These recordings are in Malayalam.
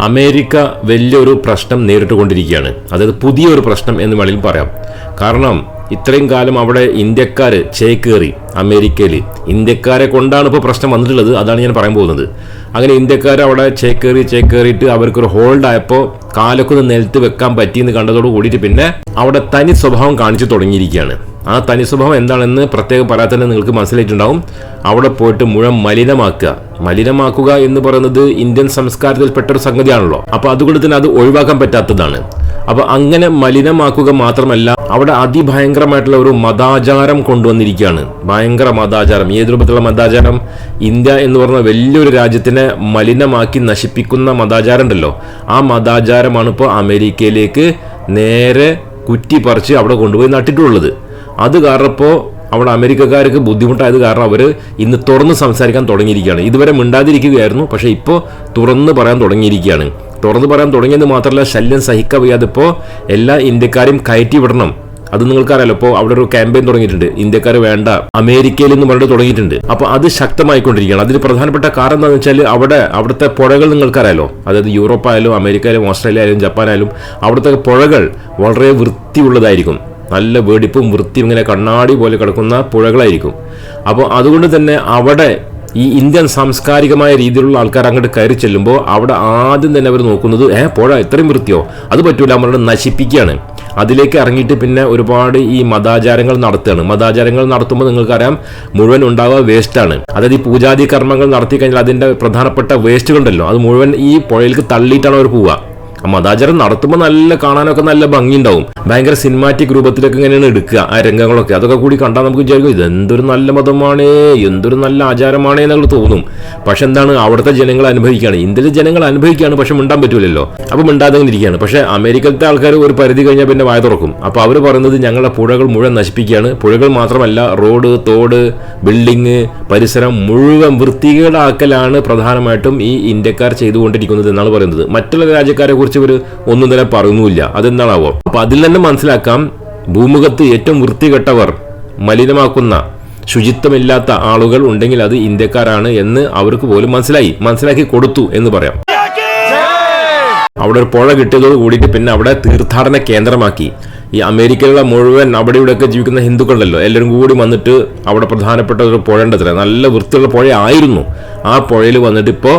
അമേരിക്ക വലിയൊരു പ്രശ്നം നേരിട്ടുകൊണ്ടിരിക്കുകയാണ്. അതായത് പുതിയൊരു പ്രശ്നം എന്ന് വേണമെങ്കിൽ പറയാം. കാരണം ഇത്രയും കാലം അവിടെ ഇന്ത്യക്കാർ ചേക്കേറി അമേരിക്കയിൽ ഇന്ത്യക്കാരെ കൊണ്ടാണ് ഇപ്പോൾ പ്രശ്നം വന്നിട്ടുള്ളത് അതാണ് ഞാൻ പറയാൻ പോകുന്നത്. അങ്ങനെ ഇന്ത്യക്കാർ അവിടെ ചേക്കേറി ചേക്കേറിയിട്ട് അവർക്കൊരു ഹോൾഡ് ആയപ്പോൾ കാലൊക്കെ നിലത്ത് വെക്കാൻ പറ്റിയെന്ന് കണ്ടതോട് കൂടിയിട്ട് പിന്നെ അവിടെ തനി സ്വഭാവം കാണിച്ചു തുടങ്ങിയിരിക്കുകയാണ്. ആ തനി സ്വഭാവം എന്താണെന്ന് പ്രത്യേകം പറയാത്തന്നെ നിങ്ങൾക്ക് മനസ്സിലായിട്ടുണ്ടാവും. അവിടെ പോയിട്ട് മുഴുവൻ മലിനമാക്കുക. മലിനമാക്കുക എന്ന് പറയുന്നത് ഇന്ത്യൻ സംസ്കാരത്തിൽപ്പെട്ട ഒരു സംഗതിയാണല്ലോ. അപ്പൊ അതുകൊണ്ട് തന്നെ അത് ഒഴിവാക്കാൻ പറ്റാത്തതാണ്. അപ്പൊ അങ്ങനെ മലിനമാക്കുക മാത്രമല്ല അവിടെ അതിഭയങ്കരമായിട്ടുള്ള ഒരു മതാചാരം കൊണ്ടുവന്നിരിക്കുകയാണ്. ഭയങ്കര മതാചാരം. ഏത് രൂപത്തിലുള്ള മതാചാരം? ഇന്ത്യ എന്ന് പറഞ്ഞ വലിയൊരു രാജ്യത്തിനെ മലിനമാക്കി നശിപ്പിക്കുന്ന മതാചാരം ഉണ്ടല്ലോ. ആ മതാചാരമാണ് ഇപ്പോൾ അമേരിക്കയിലേക്ക് നേരെ കുറ്റി പറിച്ച് അവിടെ കൊണ്ടുപോയി നട്ടിട്ടുള്ളത്. അത് കാരണം ഇപ്പോൾ അവിടെ അമേരിക്കക്കാർക്ക് ബുദ്ധിമുട്ടായത് കാരണം അവർ ഇന്ന് തുറന്ന് സംസാരിക്കാൻ തുടങ്ങിയിരിക്കുകയാണ്. ഇതുവരെ മിണ്ടാതിരിക്കുകയായിരുന്നു. പക്ഷേ ഇപ്പോൾ തുറന്ന് പറയാൻ തുടങ്ങിയിരിക്കുകയാണ്. തുറന്ന് പറയാൻ തുടങ്ങിയത് മാത്രമല്ല ശല്യം സഹിക്കാൻ വയ്യാതെ ഇപ്പോൾ എല്ലാ ഇന്ത്യക്കാരെയും കയറ്റി വിടണം അത് നിങ്ങൾക്കറിയാലോ ഇപ്പോൾ അവിടെ ഒരു ക്യാമ്പയിൻ തുടങ്ങിയിട്ടുണ്ട്. ഇന്ത്യക്കാർ വേണ്ട അമേരിക്കയിൽ നിന്ന് പറഞ്ഞിട്ട് തുടങ്ങിയിട്ടുണ്ട്. അപ്പോൾ അത് ശക്തമായിക്കൊണ്ടിരിക്കുകയാണ്. അതിന് പ്രധാനപ്പെട്ട കാരണം എന്താണെന്ന് വെച്ചാൽ അവിടെ അവിടുത്തെ പുഴകൾ നിങ്ങൾക്കറിയാലോ. അതായത് യൂറോപ്പായാലും അമേരിക്കയിലും ഓസ്ട്രേലിയ ആയാലും ജപ്പാനായാലും അവിടുത്തെ പുഴകൾ വളരെ വൃത്തിയുള്ളതായിരിക്കും. നല്ല വെടിപ്പും വൃത്തിയും ഇങ്ങനെ കണ്ണാടി പോലെ കിടക്കുന്ന പുഴകളായിരിക്കും. അപ്പോൾ അതുകൊണ്ട് തന്നെ അവിടെ ഈ ഇന്ത്യൻ സാംസ്കാരികമായ രീതിയിലുള്ള ആൾക്കാർ അങ്ങോട്ട് കയറി ചെല്ലുമ്പോൾ അവിടെ ആദ്യം തന്നെ അവർ നോക്കുന്നത് ഏ പുഴ ഇത്രയും വൃത്തിയോ? അത് പറ്റൂല അവരുടെ നശിപ്പിക്കുകയാണ്. അതിലേക്ക് ഇറങ്ങിയിട്ട് പിന്നെ ഒരുപാട് ഈ മതാചാരങ്ങൾ നടത്തുകയാണ്. മതാചാരങ്ങൾ നടത്തുമ്പോൾ നിങ്ങൾക്കറിയാം മുഴുവൻ ഉണ്ടാവുക വേസ്റ്റാണ് അതായത് ഈ പൂജാതി കർമ്മങ്ങൾ നടത്തി കഴിഞ്ഞാൽ അതിന്റെ പ്രധാനപ്പെട്ട വേസ്റ്റുകൾ ഉണ്ടല്ലോ അത് മുഴുവൻ ഈ പുഴയിലേക്ക് തള്ളിയിട്ടാണ് അവർ പോവുക. മതാചാരം നടത്തുമ്പോൾ നല്ല കാണാനൊക്കെ നല്ല ഭംഗി ഉണ്ടാവും ഭയങ്കര സിനിമാറ്റിക് രൂപത്തിലൊക്കെ ഇങ്ങനെയാണ് എടുക്കുക ആ രംഗങ്ങളൊക്കെ. അതൊക്കെ കൂടി കണ്ടാൽ നമുക്ക് വിചാരിക്കും ഇതെന്തൊരു നല്ല മതമാണേ എന്തൊരു നല്ല ആചാരമാണേ എന്നൊക്കെ തോന്നും. പക്ഷെ എന്താണ് അവിടുത്തെ ജനങ്ങൾ അനുഭവിക്കുകയാണ്. ഇന്ത്യയിലെ ജനങ്ങൾ അനുഭവിക്കുകയാണ് പക്ഷെ മിണ്ടാൻ പറ്റൂലല്ലോ. അപ്പം മിണ്ടാതെ ഇരിക്കുകയാണ്. പക്ഷെ അമേരിക്കത്തെ ആൾക്കാർ ഒരു പരിധി കഴിഞ്ഞാൽ പിന്നെ വായ തുറക്കും. അപ്പോൾ അവർ പറയുന്നത് ഞങ്ങളുടെ പുഴകൾ മുഴുവൻ നശിപ്പിക്കുകയാണ്. പുഴകൾ മാത്രമല്ല റോഡ് തോട് ബിൽഡിങ് പരിസരം മുഴുവൻ വൃത്തികേടാക്കലാണ് പ്രധാനമായിട്ടും ഈ ഇന്ത്യക്കാർ ചെയ്തുകൊണ്ടിരിക്കുന്നത് എന്നാണ് പറയുന്നത്. മറ്റുള്ള രാജ്യക്കാരെ കുറിച്ച് ഇവർ ഒന്നും തന്നെ പറയുന്നുമില്ല. അതെന്താണാവോ? അപ്പൊ അതിൽ തന്നെ മനസ്സിലാക്കാം ഭൂമുഖത്ത് ഏറ്റവും വൃത്തികെട്ടവർ മലിനമാക്കുന്ന ശുചിത്വമില്ലാത്ത ആളുകൾ ഉണ്ടെങ്കിൽ അത് ഇന്ത്യക്കാരാണ് എന്ന് അവർക്ക് പോലും മനസ്സിലായി. മനസ്സിലാക്കി കൊടുത്തു എന്ന് പറയാം. അവിടെ ഒരു പുഴ കിട്ടിയതോട് കൂടിയിട്ട് പിന്നെ അവിടെ തീർത്ഥാടന കേന്ദ്രമാക്കി. ഈ അമേരിക്കയിലുള്ള മുഴുവൻ അവിടെ ഇവിടെയൊക്കെ ജീവിക്കുന്ന ഹിന്ദുക്കളുണ്ടല്ലോ. എല്ലാവരും കൂടി വന്നിട്ട് അവിടെ പ്രധാനപ്പെട്ട ഒരു പുഴ ഉണ്ടത്ര നല്ല വൃത്തിയുള്ള പുഴ ആയിരുന്നു ആ പുഴയിൽ വന്നിട്ട് ഇപ്പോൾ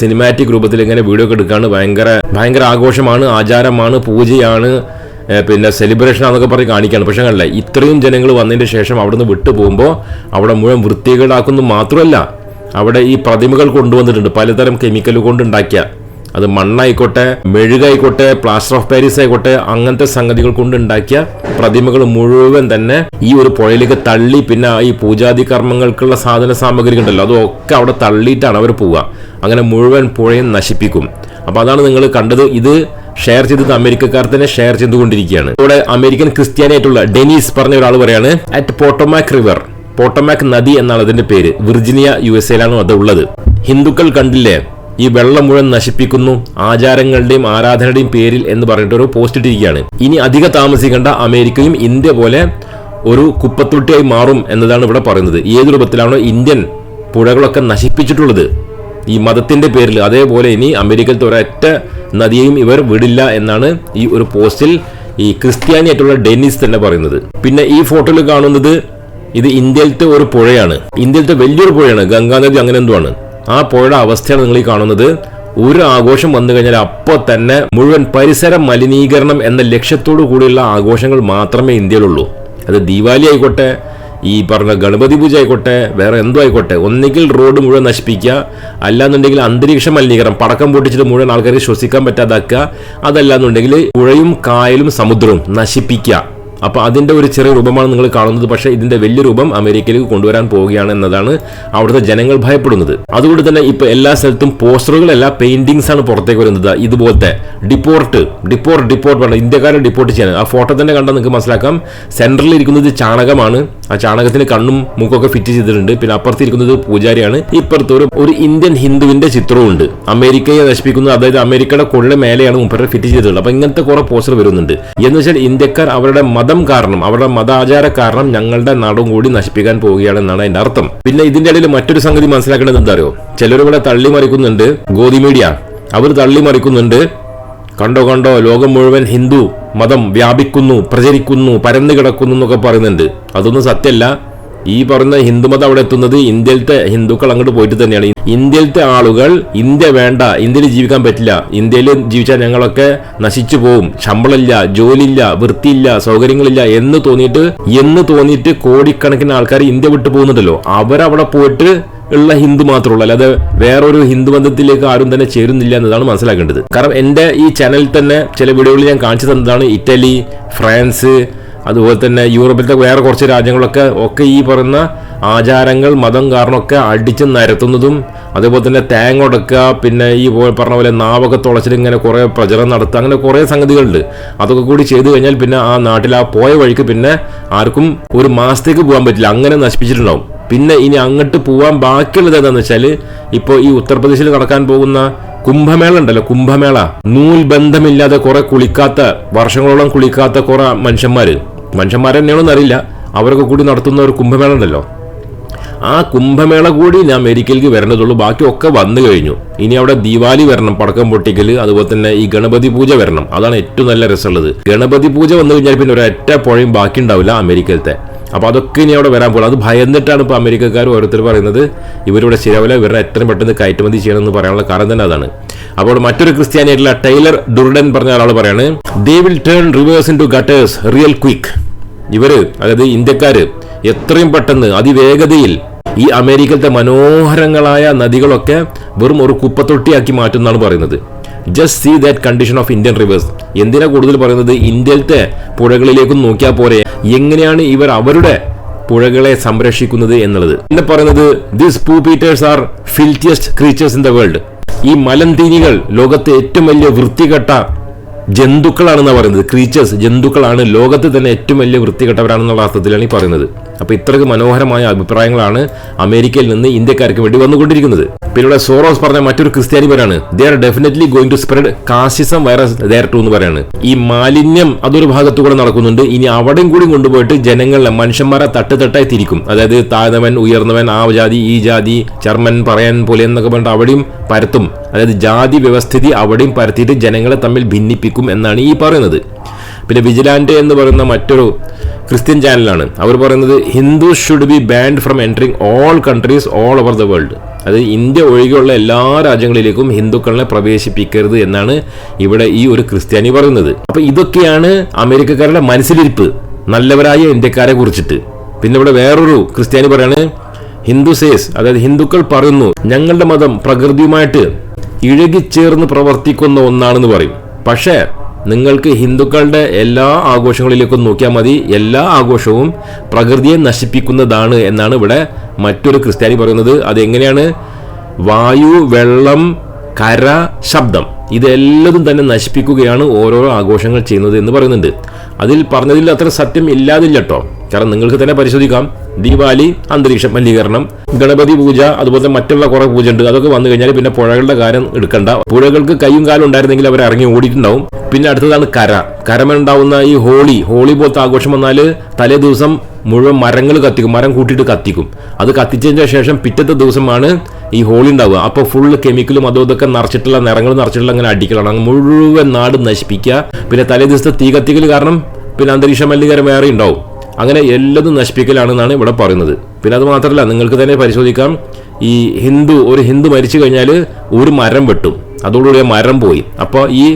സിനിമാറ്റിക് രൂപത്തിൽ ഇങ്ങനെ വീഡിയോ ഒക്കെ എടുക്കുകയാണ് ഭയങ്കര ഭയങ്കര ആഘോഷമാണ് ആചാരമാണ് പൂജയാണ് പിന്നെ സെലിബ്രേഷൻ ആണെന്നൊക്കെ പറഞ്ഞ് കാണിക്കുകയാണ് പക്ഷേ അല്ല ഇത്രയും ജനങ്ങൾ വന്നതിന് ശേഷം അവിടുന്ന് വിട്ടു പോകുമ്പോൾ അവിടെ മുഴുവൻ വൃത്തികേടാക്കുന്നു മാത്രമല്ല അവിടെ ഈ പ്രതിമകൾ കൊണ്ടുവന്നിട്ടുണ്ട്. പലതരം കെമിക്കൽ കൊണ്ടുണ്ടാക്കിയ അത് മണ്ണായിക്കോട്ടെ മെഴുകായിക്കോട്ടെ പ്ലാസ്റ്റർ ഓഫ് പാരീസ് ആയിക്കോട്ടെ അങ്ങനത്തെ സംഗതികൾ കൊണ്ട് പ്രതിമകൾ മുഴുവൻ തന്നെ ഈ ഒരു പുഴയിലേക്ക് തള്ളി പിന്നെ ഈ പൂജാതി കർമ്മങ്ങൾക്കുള്ള സാധന സാമഗ്രികൾ ഉണ്ടല്ലോ അതൊക്കെ അവിടെ തള്ളിയിട്ടാണ് അവർ പോവുക. അങ്ങനെ മുഴുവൻ പുഴയും നശിപ്പിക്കും. അപ്പൊ അതാണ് നിങ്ങൾ കണ്ടത്. ഇത് ഷെയർ ചെയ്തത് അമേരിക്കക്കാർ തന്നെ ഷെയർ ചെയ്തുകൊണ്ടിരിക്കുകയാണ്. ഇവിടെ അമേരിക്കൻ ക്രിസ്ത്യാനിയായിട്ടുള്ള ഡെനീസ് പറഞ്ഞ ഒരാൾ പറയാണ് അറ്റ് പോട്ടോമാക് റിവർ പോട്ടോമാക് നദി എന്നാണ് അതിന്റെ പേര്. വിർജിനിയ യു എസ് എയിലാണ് അത് ഉള്ളത്? ഹിന്ദുക്കൾ കണ്ടില്ലേ ഈ വെള്ളം മുഴുവൻ നശിപ്പിക്കുന്നു ആചാരങ്ങളുടെയും ആരാധനയുടെയും പേരിൽ എന്ന് പറഞ്ഞിട്ട് ഒരു പോസ്റ്റ് ഇട്ടിരിക്കുകയാണ്. ഇനി അധിക താമസിക്കേണ്ട അമേരിക്കയും ഇന്ത്യ പോലെ ഒരു കുപ്പത്തൊട്ടിയായി മാറും എന്നതാണ് ഇവിടെ പറയുന്നത്. ഏത് രൂപത്തിലാണോ ഇന്ത്യൻ പുഴകളൊക്കെ നശിപ്പിച്ചിട്ടുള്ളത്. ഈ മതത്തിന്റെ പേരിൽ അതേപോലെ ഇനി അമേരിക്കയിലത്തെ ഒരൊറ്റ നദിയെയും ഇവർ വിടില്ല എന്നാണ് ഈ ഒരു പോസ്റ്റിൽ ഈ ക്രിസ്ത്യാനിയായിട്ടുള്ള ഡെന്നിസ് തന്നെ പറയുന്നത്. പിന്നെ ഈ ഫോട്ടോയിൽ കാണുന്നത് ഇത് ഇന്ത്യയിലത്തെ ഒരു പുഴയാണ്. ഇന്ത്യയിലത്തെ വലിയൊരു പുഴയാണ്. ഗംഗാനദി അങ്ങനെ എന്തോ ആ പുഴയുടെ അവസ്ഥയാണ് നിങ്ങൾ ഈ കാണുന്നത്. ഒരു ആഘോഷം വന്നു കഴിഞ്ഞാൽ അപ്പോൾ തന്നെ മുഴുവൻ പരിസര മലിനീകരണം എന്ന ലക്ഷ്യത്തോടു കൂടിയുള്ള ആഘോഷങ്ങൾ മാത്രമേ ഇന്ത്യയിലുള്ളൂ. അത് ദീപാവലി ആയിക്കോട്ടെ ഈ പറഞ്ഞ ഗണപതി പൂജ ആയിക്കോട്ടെ വേറെ എന്തോ ആയിക്കോട്ടെ. ഒന്നുകിൽ റോഡ് മുഴുവൻ നശിപ്പിക്കുക അല്ലാന്നുണ്ടെങ്കിൽ അന്തരീക്ഷ മലിനീകരണം പടക്കം പൊട്ടിച്ചിട്ട് മുഴുവൻ ആൾക്കാർക്ക് ശ്വസിക്കാൻ പറ്റാതാക്കുക അതല്ലാന്നുണ്ടെങ്കിൽ പുഴയും കായലും സമുദ്രവും നശിപ്പിക്കുക. അപ്പൊ അതിന്റെ ഒരു ചെറിയ രൂപമാണ് നിങ്ങൾ കാണുന്നത്. പക്ഷേ ഇതിന്റെ വലിയ രൂപം അമേരിക്കയിലേക്ക് കൊണ്ടുവരാൻ പോവുകയാണ് എന്നതാണ് അവിടുത്തെ ജനങ്ങൾ ഭയപ്പെടുന്നത്. അതുകൊണ്ട് തന്നെ ഇപ്പോൾ എല്ലാ സ്ഥലത്തും പോസ്റ്ററുകളല്ല പെയിന്റിങ്സ് ആണ് പുറത്തേക്ക് വരുന്നത്. ഇതുപോലത്തെ ഡിപ്പോർട്ട് ഡിപ്പോർട്ട് ഡിപ്പോർട്ട് വേണം ഇന്ത്യക്കാരെ ഡിപ്പോർട്ട് ചെയ്യാൻ. ആ ഫോട്ടോ തന്നെ കണ്ടാൽ നിങ്ങൾക്ക് മനസ്സിലാക്കാം. സെൻട്രലിൽ ഇരിക്കുന്നത് ചാണകമാണ്. ആ ചാണകത്തിന് കണ്ണും മൂക്കൊക്കെ ഫിറ്റ് ചെയ്തിട്ടുണ്ട്. പിന്നെ അപ്പുറത്തിരിക്കുന്നത് പൂജാരിയാണ്. ഇപ്പുറത്ത് ഒരു ഒരു ഇന്ത്യൻ ഹിന്ദുവിന്റെ ചിത്രവും ഉണ്ട് അമേരിക്കയെ നശിപ്പിക്കുന്നത് അതായത് അമേരിക്കയുടെ കൊള്ള മേലെയാണ് മുപ്പരെ ഫിറ്റ് ചെയ്തിട്ടുള്ളത്. അപ്പൊ ഇങ്ങനത്തെ കുറെ പോസ്റ്റർ വരുന്നുണ്ട്. എന്ന് വെച്ചാൽ ഇന്ത്യക്കാർ അവരുടെ മതം കാരണം അവരുടെ മതാചാര കാരണം ഞങ്ങളുടെ നാടും കൂടി നശിപ്പിക്കാൻ പോവുകയാണെന്നാണ് അതിന്റെ അർത്ഥം. പിന്നെ ഇതിന്റെ ഇടയിൽ മറ്റൊരു സംഗതി മനസ്സിലാക്കേണ്ടത് എന്താ അറിയോ? ചിലർ ഇവിടെ തള്ളി മറിക്കുന്നുണ്ട്. ഗോതി മീഡിയ അവർ തള്ളിമറിക്കുന്നുണ്ട് കണ്ടോ കണ്ടോ ലോകം മുഴുവൻ ഹിന്ദു മതം വ്യാപിക്കുന്നു പ്രചരിക്കുന്നു പരന്നു കിടക്കുന്നു എന്നൊക്കെ പറയുന്നുണ്ട്. അതൊന്നും സത്യമല്ല. ഈ പറയുന്ന ഹിന്ദുമതം അവിടെ എത്തുന്നത് ഇന്ത്യയിലത്തെ ഹിന്ദുക്കൾ അങ്ങോട്ട് പോയിട്ട് തന്നെയാണ്. ഇന്ത്യയിലത്തെ ആളുകൾ ഇന്ത്യ വേണ്ട ഇന്ത്യയിൽ ജീവിക്കാൻ പറ്റില്ല. ഇന്ത്യയിൽ ജീവിച്ചാൽ ഞങ്ങളൊക്കെ നശിച്ചു പോവും. ശമ്പളമില്ല ജോലിയില്ല വൃത്തിയില്ല സൗകര്യങ്ങളില്ല എന്ന് തോന്നിയിട്ട് എന്ന് തോന്നിയിട്ട് കോടിക്കണക്കിന് ആൾക്കാർ ഇന്ത്യ വിട്ടു പോകുന്നുണ്ടല്ലോ. അവരവിടെ പോയിട്ട് ഉള്ള ഹിന്ദു മാത്രമുള്ളൂ അല്ലാതെ വേറൊരു ഹിന്ദു ബന്ധത്തിലേക്ക് ആരും തന്നെ ചേരുന്നില്ല എന്നതാണ് മനസ്സിലാക്കേണ്ടത്. കാരണം എന്റെ ഈ ചാനലിൽ തന്നെ ചില വീഡിയോകളിൽ ഞാൻ കാണിച്ചു തന്നതാണ് ഇറ്റലി ഫ്രാൻസ് അതുപോലെ തന്നെ യൂറോപ്പിലത്തെ വേറെ കുറച്ച് രാജ്യങ്ങളൊക്കെ ഒക്കെ ഈ പറയുന്ന ആചാരങ്ങൾ മതം കാരണമൊക്കെ അടിച്ച് നിരത്തുന്നതും അതുപോലെ തന്നെ തേങ്ങ ഉടക്കുക പിന്നെ ഈ പറഞ്ഞ പോലെ നാവൊക്കെ തുളച്ചിട്ട് ഇങ്ങനെ കുറേ പ്രചരണം നടത്തുക അങ്ങനെ കുറേ സംഗതികളുണ്ട്. അതൊക്കെ കൂടി ചെയ്തു കഴിഞ്ഞാൽ പിന്നെ ആ നാട്ടിൽ ആ പോയ വഴിക്ക് പിന്നെ ആർക്കും ഒരു മാസത്തേക്ക് പോകാൻ പറ്റില്ല. അങ്ങനെ നശിപ്പിച്ചിട്ടുണ്ടാവും. പിന്നെ ഇനി അങ്ങോട്ട് പോകാൻ ബാക്കിയുള്ളത് എന്താണെന്ന് വെച്ചാൽ ഇപ്പോൾ ഈ ഉത്തർപ്രദേശിൽ നടക്കാൻ പോകുന്ന കുംഭമേള ഉണ്ടല്ലോ കുംഭമേള. നൂൽ ബന്ധമില്ലാതെ കുറെ കുളിക്കാത്ത വർഷങ്ങളോളം കുളിക്കാത്ത കുറെ മനുഷ്യന്മാർ മനുഷ്യന്മാരെന്നെയാണെന്ന് അറിയില്ല അവരൊക്കെ കൂടി നടത്തുന്ന ഒരു കുംഭമേള ഉണ്ടല്ലോ. ആ കുംഭമേള കൂടി ഞാൻ അമേരിക്കയിലേക്ക് വരേണ്ടതുള്ളൂ. ബാക്കിയൊക്കെ വന്നു കഴിഞ്ഞു. ഇനി അവിടെ ദീപാവലി വരണം പടക്കം പൊട്ടിക്കൽ അതുപോലെ തന്നെ ഈ ഗണപതി പൂജ വരണം. അതാണ് ഏറ്റവും നല്ല രസമുള്ളത്. ഗണപതി പൂജ വന്നു കഴിഞ്ഞാൽ പിന്നെ ഒരൊറ്റ പുഴയും ബാക്കി ഉണ്ടാവില്ല അമേരിക്കയിലത്തെ. അപ്പോൾ അതൊക്കെ ഇനി അവിടെ വരാൻ പോകുന്നത് അത് ഭയന്നിട്ടാണ് ഇപ്പൊ അമേരിക്കക്കാർ ഓരോരുത്തർ പറയുന്നത്. ഇവരുടെ ശരിയാവില്ല ഇവരുടെ എത്രയും പെട്ടെന്ന് കയറ്റുമതി ചെയ്യണമെന്ന് പറയാനുള്ള കാരണം തന്നെ അതാണ്. അപ്പോൾ മറ്റൊരു ക്രിസ്ത്യാനിയായിട്ടുള്ള ടൈലർ ഡുർഡൻ പറഞ്ഞ ഒരാൾ പറയാണ് they will turn reverse into gutters real quick ഇവർ അതായത് ഇന്ത്യക്കാര് എത്രയും പെട്ടെന്ന് അതിവേഗതയിൽ ഈ അമേരിക്കത്തെ മനോഹരങ്ങളായ നദികളൊക്കെ വെറും ഒരു കുപ്പത്തൊട്ടിയാക്കി മാറ്റുമെന്നാണ് പറയുന്നത്. Just see that condition of Indian rivers എന്തിനാ കൂടുതൽ പറയുന്നത്? ഇന്ത്യയിലത്തെ പുഴകളിലേക്കും നോക്കിയാൽ പോരെ. എങ്ങനെയാണ് ഇവർ അവരുടെ പുഴകളെ സംരക്ഷിക്കുന്നത് എന്നുള്ളത്? പിന്നെ പറയുന്നത് this poo Peters are filthiest creatures in the world ഈ മലന്തീനികൾ ലോകത്തെ ഏറ്റവും വലിയ വൃത്തികെട്ട ജന്തുക്കളാണെന്നാണ് പറയുന്നത്. ക്രീച്ചേഴ്സ് ജന്തുക്കളാണ്. ലോകത്ത് തന്നെ ഏറ്റവും വലിയ വൃത്തികെട്ടവരാണെന്നുള്ള അർത്ഥത്തിലാണ് ഈ പറയുന്നത്. അപ്പൊ ഇത്രയ്ക്ക് മനോഹരമായ അഭിപ്രായങ്ങളാണ് അമേരിക്കയിൽ നിന്ന് ഇന്ത്യക്കാർക്ക് വേണ്ടി വന്നുകൊണ്ടിരിക്കുന്നത്. പിന്നെ ഇവിടെ സോറോസ് പറഞ്ഞ മറ്റൊരു ക്രിസ്ത്യാനി പേരാണ് they are definitely going to spread casteism virus ദയർട്ടു to എന്ന് പറയാണ്. ഈ മാലിന്യം അതൊരു ഭാഗത്തു കൂടെ നടക്കുന്നുണ്ട്. ഇനി അവിടെയും കൂടി കൊണ്ടുപോയിട്ട് ജനങ്ങളെ മനുഷ്യന്മാരെ തട്ട് തട്ടായി തിരിക്കും. അതായത് താഴ്ന്നവൻ ഉയർന്നവൻ ആ ജാതി ഈ ജാതി ചർമ്മൻ പറയാൻ പോലെ എന്നൊക്കെ പറഞ്ഞിട്ട് അവിടെയും പരത്തും. അതായത് ജാതി വ്യവസ്ഥിതി അവിടെയും പരത്തിയിട്ട് ജനങ്ങളെ തമ്മിൽ ഭിന്നിപ്പിക്കും എന്നാണ് ഈ പറയുന്നത്. പിന്നെ വിജിലാൻഡ് എന്ന് പറയുന്ന മറ്റൊരു ക്രിസ്ത്യൻ ചാനലാണ്. അവർ പറയുന്നത് Hindu should be banned from entering all countries all over the world അത് ഇന്ത്യ ഒഴികെയുള്ള എല്ലാ രാജ്യങ്ങളിലേക്കും ഹിന്ദുക്കളെ പ്രവേശിപ്പിക്കരുത് എന്നാണ് ഇവിടെ ഈ ഒരു ക്രിസ്ത്യാനി പറയുന്നത്. അപ്പോൾ ഇതൊക്കെയാണ് അമേരിക്കക്കാരുടെ മനസ്സിലിരിപ്പ്. നല്ലവരായ ഇന്ത്യക്കാരെ കുറിച്ചിട്ട്. പിന്നെ ഇവിടെ വേറൊരു ക്രിസ്ത്യാനി പറയാണ് ഹിന്ദു സേസ് അതായത് ഹിന്ദുക്കൾ പറയുന്നു ഞങ്ങളുടെ മതം പ്രകൃതിയുമായിട്ട് ഇഴകിച്ചേർന്ന് പ്രവർത്തിക്കുന്ന ഒന്നാണെന്ന് പറയും. പക്ഷേ നിങ്ങൾക്ക് ഹിന്ദുക്കളുടെ എല്ലാ ആഘോഷങ്ങളിലേക്കും നോക്കിയാൽ മതി. എല്ലാ ആഘോഷവും പ്രകൃതിയെ നശിപ്പിക്കുന്നതാണ് എന്നാണ് ഇവിടെ മറ്റൊരു ക്രിസ്ത്യാനി പറയുന്നത്. അതെങ്ങനെയാണ്? വായു വെള്ളം കര ശബ്ദം. ഇതെല്ലതും തന്നെ നശിപ്പിക്കുകയാണ് ഓരോരോ ആഘോഷങ്ങൾ ചെയ്യുന്നത് എന്ന് പറയുന്നുണ്ട്. അതിൽ പറഞ്ഞതിൽ അത്ര സത്യം ഇല്ലാതില്ല കേട്ടോ കാരണം നിങ്ങൾക്ക് തന്നെ പരിശോധിക്കാം. ദീപാവലി അന്തരീക്ഷ മലിനീകരണം ഗണപതി പൂജ അതുപോലെ മറ്റുള്ള കുറെ പൂജ ഉണ്ട് അതൊക്കെ വന്നു കഴിഞ്ഞാൽ പിന്നെ പുഴകളുടെ കാര്യം എടുക്കണ്ട. പുഴകൾക്ക് കൈയും കാലും ഉണ്ടായിരുന്നെങ്കിൽ അവർ ഇറങ്ങി ഓടിയിട്ടുണ്ടാവും. പിന്നെ അടുത്തതാണ് കര. കരമുണ്ടാവുന്ന ഈ ഹോളി ഹോളി പോലത്തെ ആഘോഷം വന്നാൽ തലേ ദിവസം മുഴുവൻ മരങ്ങൾ കത്തിക്കും. മരം കൂട്ടിയിട്ട് കത്തിക്കും. അത് കത്തിച്ചതിന് ശേഷം പിറ്റത്തെ ദിവസമാണ് ഈ ഹോളി ഉണ്ടാവുക. അപ്പോൾ ഫുള്ള് കെമിക്കലും അതോ ഇതൊക്കെ നിറച്ചിട്ടുള്ള നിറങ്ങൾ നിറച്ചിട്ടുള്ള അങ്ങനെ അടിക്കലാണ്. അങ്ങ് മുഴുവൻ നാട് നശിപ്പിക്കുക. പിന്നെ തലേ ദിവസത്തെ തീ കത്തിക്കൽ കാരണം പിന്നെ അന്തരീക്ഷ മലിനീകരണം വേറെ ഉണ്ടാവും. അങ്ങനെ എല്ലതും നശിപ്പിക്കലാണെന്നാണ് ഇവിടെ പറയുന്നത്. പിന്നെ അത് മാത്രമല്ല നിങ്ങൾക്ക് തന്നെ പരിശോധിക്കാം. ഈ ഹിന്ദു ഒരു ഹിന്ദു മരിച്ചു കഴിഞ്ഞാൽ ഒരു മരം വെട്ടും. അതോടുകൂടി മരം പോയി. അപ്പോൾ ഈ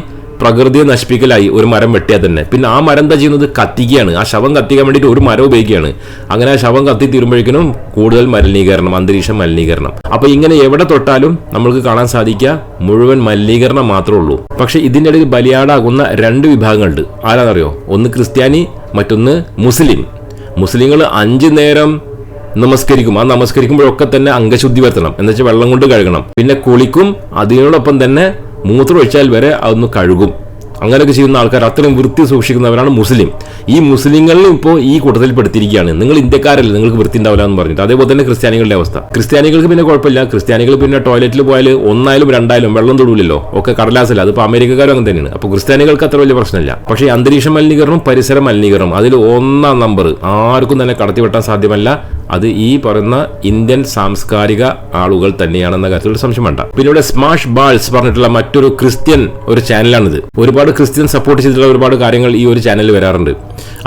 പ്രകൃതിയെ നശിപ്പിക്കലായി ഒരു മരം വെട്ടിയാൽ തന്നെ. പിന്നെ ആ മരം എന്താ ചെയ്യുന്നത്? കത്തിക്കുകയാണ്. ആ ശവം കത്തിക്കാൻ വേണ്ടിയിട്ട് ഒരു മരം ഉപയോഗിക്കുകയാണ്. അങ്ങനെ ആ ശവം കത്തി തീരുമ്പോഴേക്കും കൂടുതൽ മലിനീകരണം അന്തരീക്ഷ മലിനീകരണം. അപ്പൊ ഇങ്ങനെ എവിടെ തൊട്ടാലും നമ്മൾക്ക് കാണാൻ സാധിക്കുക മുഴുവൻ മലിനീകരണം മാത്രമേ ഉള്ളൂ. പക്ഷെ ഇതിന്റെ ഇടയിൽ ബലിയാടാകുന്ന രണ്ട് വിഭാഗങ്ങളുണ്ട്. ആരാന്നറിയോ? ഒന്ന് ക്രിസ്ത്യാനി മറ്റൊന്ന് മുസ്ലിം. മുസ്ലിങ്ങൾ അഞ്ചു നേരം നമസ്കരിക്കും. ആ നമസ്കരിക്കുമ്പോഴൊക്കെ തന്നെ അംഗശുദ്ധി വരുത്തണം. എന്നുവെച്ചാൽ വെള്ളം കൊണ്ട് കഴുകണം. പിന്നെ കുളിക്കും. അതിനോടൊപ്പം തന്നെ മൂത്രം ഒഴിച്ചാൽ വരെ അതൊന്ന് കഴുകും. അങ്ങനെയൊക്കെ ചെയ്യുന്ന ആൾക്കാർ അത്രയും വൃത്തി സൂക്ഷിക്കുന്നവരാണ് മുസ്ലിം. ഈ മുസ്ലിങ്ങളിലും ഇപ്പോൾ ഈ കൂട്ടത്തിൽ പെടുത്തിയിരിക്കുകയാണ് നിങ്ങൾ ഇന്ത്യക്കാരല്ലേ നിങ്ങൾക്ക് വൃത്തി ഉണ്ടാവില്ല എന്ന് പറഞ്ഞിട്ട്. അതേപോലെ തന്നെ ക്രിസ്ത്യാനികളുടെ അവസ്ഥ. ക്രിസ്ത്യാനികൾക്ക് പിന്നെ കുഴപ്പമില്ല. ക്രിസ്ത്യാനികൾ പിന്നെ ടോയ്ലറ്റിൽ പോയാൽ ഒന്നായാലും രണ്ടായാലും വെള്ളം തൊടൂലല്ലോ. ഒക്കെ കടലാസല്ല അതിപ്പോൾ അമേരിക്കക്കാരും അങ്ങനെ തന്നെയാണ്. അപ്പോൾ ക്രിസ്ത്യാനികൾക്ക് അത്ര വലിയ പ്രശ്നമില്ല. പക്ഷേ അന്തരീക്ഷ മലിനീകരണം പരിസര മലിനീകരണം അതിൽ ഒന്നാം നമ്പർ ആർക്കും തന്നെ കടത്തിവെട്ടാൻ സാധ്യമല്ല. അത് ഈ പറയുന്ന ഇന്ത്യൻ സാംസ്കാരിക ആളുകൾ തന്നെയാണെന്ന കാര്യത്തിൽ സംശയം വേണ്ട. പിന്നെ ഇവിടെ സ്മാഷ് ബാൾസ് പറഞ്ഞിട്ടുള്ള മറ്റൊരു ക്രിസ്ത്യൻ ഒരു ചാനലാണിത്. ഒരുപാട് ക്രിസ്ത്യൻ സപ്പോർട്ട് ചെയ്തിട്ടുള്ള ഒരുപാട് കാര്യങ്ങൾ ഈ ഒരു ചാനലിൽ വരാറുണ്ട്.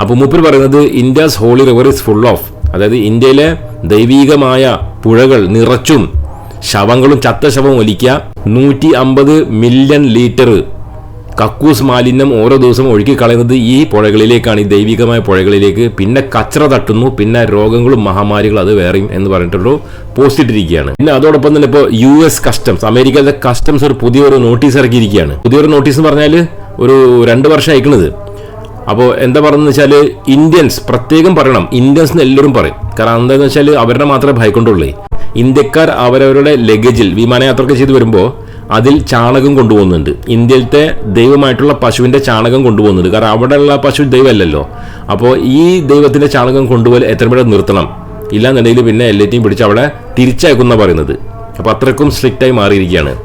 അപ്പോൾ മൂപ്പർ പറയുന്നത് India's holy river is full of അതായത് ഇന്ത്യയിലെ ദൈവീകമായ പുഴകൾ നിറച്ചും ശവങ്ങളും ചത്ത ശവം ഒലിക്കുക നൂറ്റി അമ്പത് മില്യൺ ലിറ്റർ കക്കൂസ് മാലിന്യം ഓരോ ദിവസവും ഒഴുക്കി കളയുന്നത് ഈ പുഴകളിലേക്കാണ് ഈ ദൈവികമായ പുഴകളിലേക്ക്. പിന്നെ കച്ചറ തട്ടുന്നു പിന്നെ രോഗങ്ങളും മഹാമാരികളും അത് വേറെയും എന്ന് പറഞ്ഞിട്ടൊരു പോസ്റ്റ് ഇട്ടിരിക്കുകയാണ്. പിന്നെ അതോടൊപ്പം തന്നെ ഇപ്പോൾ യു എസ് കസ്റ്റംസ് അമേരിക്കയിലെ കസ്റ്റംസ് ഒരു പുതിയൊരു നോട്ടീസ് ഇറക്കിയിരിക്കുകയാണ്. പുതിയൊരു നോട്ടീസ് എന്ന് പറഞ്ഞാൽ ഒരു രണ്ട് വർഷം അയക്കുന്നത് അപ്പോൾ എന്താ പറയുന്നത് വെച്ചാൽ ഇന്ത്യൻസ് പ്രത്യേകം പറയണം. ഇന്ത്യൻസ് എന്ന് എല്ലാവരും പറയും. കാരണം എന്താണെന്ന് വെച്ചാൽ അവരുടെ മാത്രമേ ഭയക്കൊണ്ടുള്ളൂ. ഇന്ത്യക്കാർ അവരവരുടെ ലഗേജിൽ വിമാനയാത്രയൊക്കെ ചെയ്ത് വരുമ്പോൾ അതിൽ ചാണകം കൊണ്ടുപോകുന്നുണ്ട്. ഇന്ത്യയിലത്തെ ദൈവമായിട്ടുള്ള പശുവിന്റെ ചാണകം കൊണ്ടുപോകുന്നുണ്ട്. കാരണം അവിടെയുള്ള പശു ദൈവമല്ലല്ലോ. അപ്പോൾ ഈ ദൈവത്തിന്റെ ചാണകം കൊണ്ടുപോലെ എത്ര പേരെ നിർത്തണം? ഇല്ലാന്നുണ്ടെങ്കിൽ പിന്നെ എല്ലാറ്റിയും പിടിച്ച് അവിടെ തിരിച്ചയക്കുന്ന പറയുന്നത്. അപ്പോൾ അത്രക്കും സ്ട്രിക്റ്റായി മാറിയിരിക്കുകയാണ്.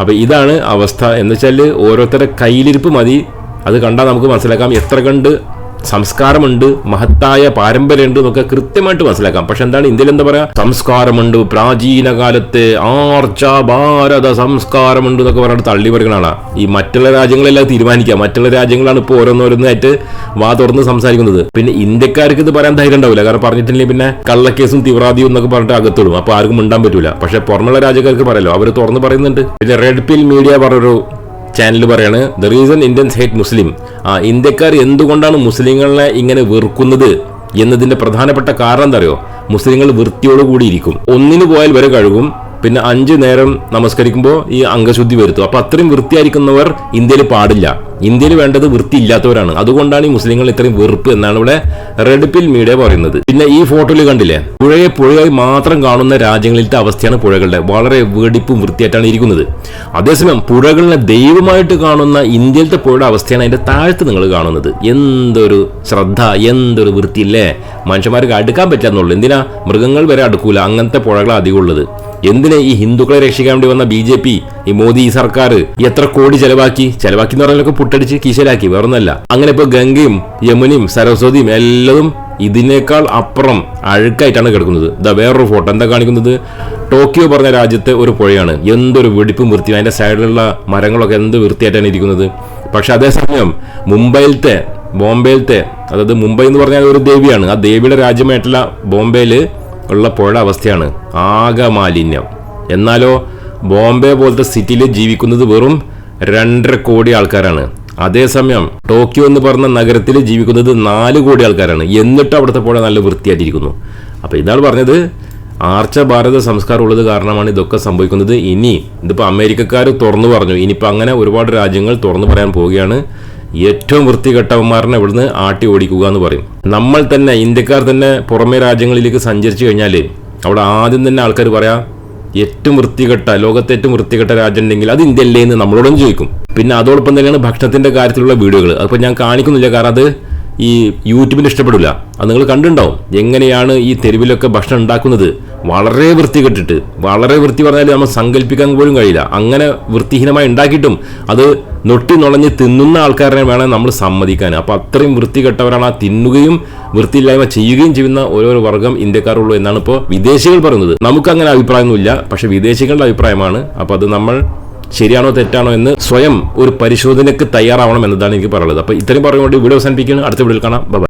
അപ്പോൾ ഇതാണ് അവസ്ഥ. എന്ന് വെച്ചാൽ ഓരോരുത്തരുടെ കയ്യിലിരിപ്പ് മതി. അത് കണ്ടാൽ നമുക്ക് മനസ്സിലാക്കാം എത്ര കണ്ട് സംസ്കാരമുണ്ട് മഹത്തായ പാരമ്പര്യമുണ്ട് എന്നൊക്കെ കൃത്യമായിട്ട് മനസ്സിലാക്കാം. പക്ഷെ എന്താണ് ഇന്ത്യയിൽ എന്താ പറയാ? സംസ്കാരമുണ്ട് പ്രാചീന കാലത്തെ ആർച്ച ഭാരത സംസ്കാരമുണ്ട് എന്നൊക്കെ പറഞ്ഞിട്ട് തള്ളി പറയുന്നതാണ് ഈ മറ്റുള്ള രാജ്യങ്ങളെല്ലാം തീരുമാനിക്കുക മറ്റുള്ള രാജ്യങ്ങളാണ് ഇപ്പോൾ ഓരോന്നോരോന്നായിട്ട് വാ തുറന്ന് സംസാരിക്കുന്നത്. പിന്നെ ഇന്ത്യക്കാർക്ക് ഇത് പറയാൻ ധൈര്യം ഉണ്ടാവില്ല. കാരണം പറഞ്ഞിട്ടില്ലെങ്കിൽ പിന്നെ കള്ളക്കേസും തീവ്രവാദിയും എന്നൊക്കെ പറഞ്ഞിട്ട് അകത്തിടും. അപ്പോൾ ആർക്കും മിണ്ടാൻ പറ്റൂല. പക്ഷെ പുറമുള്ള രാജ്യക്കാർക്ക് പറയല്ലോ. അവർ തുറന്ന് പറയുന്നുണ്ട്. പിന്നെ റെഡ് പിൽ മീഡിയ പറഞ്ഞൊരു ചാനൽ പറയാണ് the reason Indians hate Muslim ആ ഇന്ത്യക്കാർ എന്തുകൊണ്ടാണ് മുസ്ലിങ്ങളെ ഇങ്ങനെ വെറുക്കുന്നത്? എന്നതിന്റെ പ്രധാനപ്പെട്ട കാരണം എന്താ അറിയോ മുസ്ലിങ്ങൾ വൃത്തിയോടുകൂടി ഇരിക്കും. ഒന്നിന് പോയാൽ വരെ കഴുകും പിന്നെ അഞ്ച് നേരം നമസ്കരിക്കുമ്പോൾ ഈ അംഗശുദ്ധി വരുത്തും. അപ്പൊ അത്രയും വൃത്തിയായിരിക്കുന്നവർ ഇന്ത്യയിൽ പാടില്ല. ഇന്ത്യയിൽ വേണ്ടത് വൃത്തിയില്ലാത്തവരാണ്. അതുകൊണ്ടാണ് ഈ മുസ്ലിങ്ങൾ ഇത്രയും വെറുപ്പ് എന്നാണ് ഇവിടെ റെഡ് പിൽ മീഡിയ പറയുന്നത്. പിന്നെ ഈ ഫോട്ടോയിൽ കണ്ടില്ലേ? പുഴയെ പുഴയായി മാത്രം കാണുന്ന രാജ്യങ്ങളിലത്തെ അവസ്ഥയാണ് പുഴകളുടെ. വളരെ വെടിപ്പും വൃത്തിയായിട്ടാണ് ഇരിക്കുന്നത്. അതേസമയം പുഴകളിനെ ദൈവമായിട്ട് കാണുന്ന ഇന്ത്യയിലത്തെ പുഴയുടെ അവസ്ഥയാണ് അതിന്റെ താഴത്ത് നിങ്ങൾ കാണുന്നത്. എന്തൊരു ശ്രദ്ധ എന്തൊരു വൃത്തിയില്ലേ? മനുഷ്യന്മാർക്ക് അടുക്കാൻ പറ്റാന്നുള്ളൂ എന്തിനാ? മൃഗങ്ങൾ വരെ അടുക്കൂല. അങ്ങനത്തെ പുഴകളാണ് അധികം ഉള്ളത്. എന്തിനാ ഈ ഹിന്ദുക്കളെ രക്ഷിക്കാൻ വേണ്ടി വന്ന ബി ഈ മോദി സർക്കാർ എത്ര കോടി ചെലവാക്കി? ചെലവാക്കി എന്ന് പറഞ്ഞാലൊക്കെ പുട്ടടിച്ച് കീശലാക്കി വേറൊന്നല്ല. അങ്ങനെ ഇപ്പൊ ഗംഗയും യമുനയും സരസ്വതിയും എല്ലതും ഇതിനേക്കാൾ അപ്പുറം അഴുക്കായിട്ടാണ് കിടക്കുന്നത്. ഇതാ വേറൊരു ഫോട്ടോ. എന്താ കാണിക്കുന്നത്? ടോക്കിയോ പറഞ്ഞ രാജ്യത്തെ ഒരു പുഴയാണ്. എന്തൊരു വെടിപ്പും വൃത്തിയും. അതിന്റെ സൈഡിലുള്ള മരങ്ങളൊക്കെ എന്ത് വൃത്തിയായിട്ടാണ് ഇരിക്കുന്നത്? പക്ഷെ അതേസമയം മുംബൈയിലത്തെ ബോംബെയിലത്തെ അതായത് മുംബൈ എന്ന് പറഞ്ഞാൽ ഒരു ദേവിയാണ്. ആ ദേവിയുടെ രാജ്യമായിട്ടുള്ള ബോംബെയിൽ ഉള്ള പുഴ അവസ്ഥയാണ് ആകെ മാലിന്യം എന്നാലോ ബോംബെ പോലത്തെ സിറ്റിയിൽ ജീവിക്കുന്നത് വെറും രണ്ടര കോടി ആൾക്കാരാണ്. അതേസമയം ടോക്കിയോ എന്ന് പറഞ്ഞ നഗരത്തിൽ ജീവിക്കുന്നത് നാല് കോടി ആൾക്കാരാണ്. എന്നിട്ട് അവിടുത്തെ പോലെ നല്ല വൃത്തിയായിട്ടിരിക്കുന്നു. അപ്പോൾ ഇതാണ് പറഞ്ഞത്. ആർച്ച ഭാരത സംസ്കാരം ഉള്ളത് കാരണമാണ് ഇതൊക്കെ സംഭവിക്കുന്നത്. ഇനി ഇതിപ്പോൾ അമേരിക്കക്കാർ തുറന്നു പറഞ്ഞു. ഇനിയിപ്പോൾ അങ്ങനെ ഒരുപാട് രാജ്യങ്ങൾ തുറന്നു പറയാൻ പോവുകയാണ്. ഏറ്റവും വൃത്തികെട്ടവന്മാരനെ ഇവിടുന്ന് ആട്ടി ഓടിക്കുക എന്ന് പറയും. നമ്മൾ തന്നെ ഇന്ത്യക്കാർ തന്നെ പുറമേ രാജ്യങ്ങളിലേക്ക് സഞ്ചരിച്ചു കഴിഞ്ഞാൽ അവിടെ ആദ്യം തന്നെ ആൾക്കാർ പറയാം ഏറ്റവും വൃത്തികെട്ട ലോകത്തെ ഏറ്റവും വൃത്തികെട്ട രാജ്യം ഉണ്ടെങ്കിൽ അത് ഇന്ത്യയിലേ എന്ന് നമ്മളോടും ചോദിക്കും. പിന്നെ അതോടൊപ്പം തന്നെയാണ് ഭക്ഷണത്തിന്റെ കാര്യത്തിലുള്ള വീഡിയോകൾ അതിപ്പോൾ ഞാൻ കാണിക്കുന്നില്ല കാരണം അത് ഈ യൂട്യൂബിൽ ഇഷ്ടപ്പെടില്ല അത് നിങ്ങൾ കണ്ടിട്ടുണ്ടാവും. എങ്ങനെയാണ് ഈ തെരുവിലൊക്കെ ഭക്ഷണം ഉണ്ടാക്കുന്നത്? വളരെ വൃത്തികെട്ടിട്ട് വളരെ വൃത്തി പറഞ്ഞാൽ നമ്മൾ സങ്കല്പിക്കാൻ പോലും കഴിയില്ല. അങ്ങനെ വൃത്തിഹീനമായി ഉണ്ടാക്കിയിട്ടും അത് നൊട്ടി നുളഞ്ഞ് തിന്നുന്ന ആൾക്കാരെ വേണം നമ്മൾ സമ്മതിക്കാൻ. അപ്പോൾ അത്രയും വൃത്തികെട്ടവരാണ് ആ തിന്നുകയും വൃത്തിയില്ലായ്മ ചെയ്യുകയും ചെയ്യുന്ന ഓരോ വർഗം ഇന്ത്യക്കാരുള്ളൂ എന്നാണ് ഇപ്പോൾ വിദേശികൾ പറയുന്നത്. നമുക്കങ്ങനെ അഭിപ്രായമൊന്നുമില്ല. പക്ഷേ വിദേശികളുടെ അഭിപ്രായമാണ്. അപ്പോൾ അത് നമ്മൾ ശരിയാണോ തെറ്റാണോ എന്ന് സ്വയം ഒരു പരിശോധനയ്ക്ക് തയ്യാറാവണം എന്നതാണ് എനിക്ക് പറയുന്നത് അപ്പോൾ ഇത്രയും പറഞ്ഞുകൊണ്ട് വീഡിയോ അവസാനിപ്പിക്കുകയാണ്. അടുത്ത വീഡിയോയിൽ കാണാം. ബൈ